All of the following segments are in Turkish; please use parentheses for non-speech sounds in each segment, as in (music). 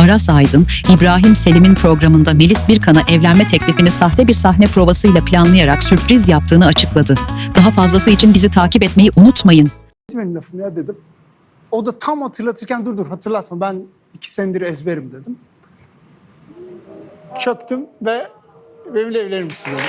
Aras Aydın, İbrahim Selim'in programında Melis Birkan'a evlenme teklifini sahte bir sahne provasıyla planlayarak sürpriz yaptığını açıkladı. Daha fazlası için bizi takip etmeyi unutmayın. benim lafım ya dedim. O da tam hatırlatırken dur dur hatırlatma ben iki senedir ezberim dedim. Çöktüm ve benimle evlenir misin dedim.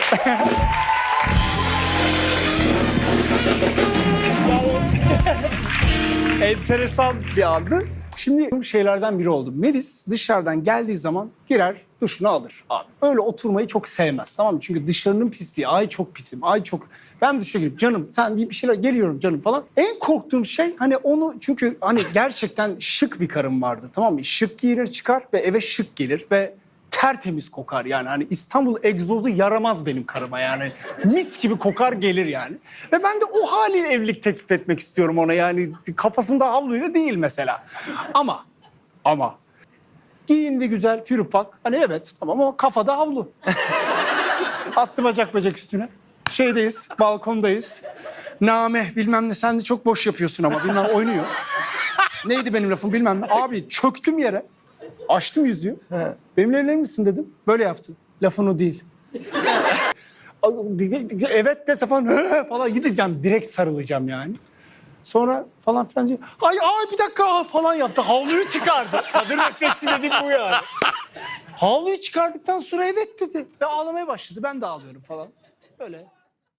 (laughs) Enteresan bir andı. Şimdi bu şeylerden biri oldu. Melis dışarıdan geldiği zaman girer duşunu alır abi. Öyle oturmayı çok sevmez tamam mı? Çünkü dışarının pisliği. Ay çok pisim, ay çok... Ben duşa girip canım sen bir şeyler geliyorum canım falan. En korktuğum şey hani onu çünkü hani gerçekten şık bir karım vardı tamam mı? Şık giyinir çıkar ve eve şık gelir ve tertemiz kokar yani. Hani İstanbul egzozu yaramaz benim karıma yani. Mis gibi kokar gelir yani. Ve ben de o haliyle evlilik teklif etmek istiyorum ona yani. Kafasında havluyla değil mesela. Ama, ama giyindi güzel pürüpak. Hani evet tamam ama kafada havlu. (laughs) Attı bacak bacak üstüne. Şeydeyiz, balkondayız. Name bilmem ne sen de çok boş yapıyorsun ama bilmem oynuyor. Neydi benim lafım bilmem ne. Abi çöktüm yere. Açtım yüzüğü. Benimle evlenir misin dedim. Böyle yaptı. Lafın o değil. (laughs) evet dese falan falan gideceğim. Direkt sarılacağım yani. Sonra falan filan diyor. Ay ay bir dakika falan yaptı. Havluyu çıkardı. (laughs) Kadın refleksi dediğim bu yani. Havluyu çıkardıktan sonra evet dedi. Ve ağlamaya başladı. Ben de ağlıyorum falan. Böyle.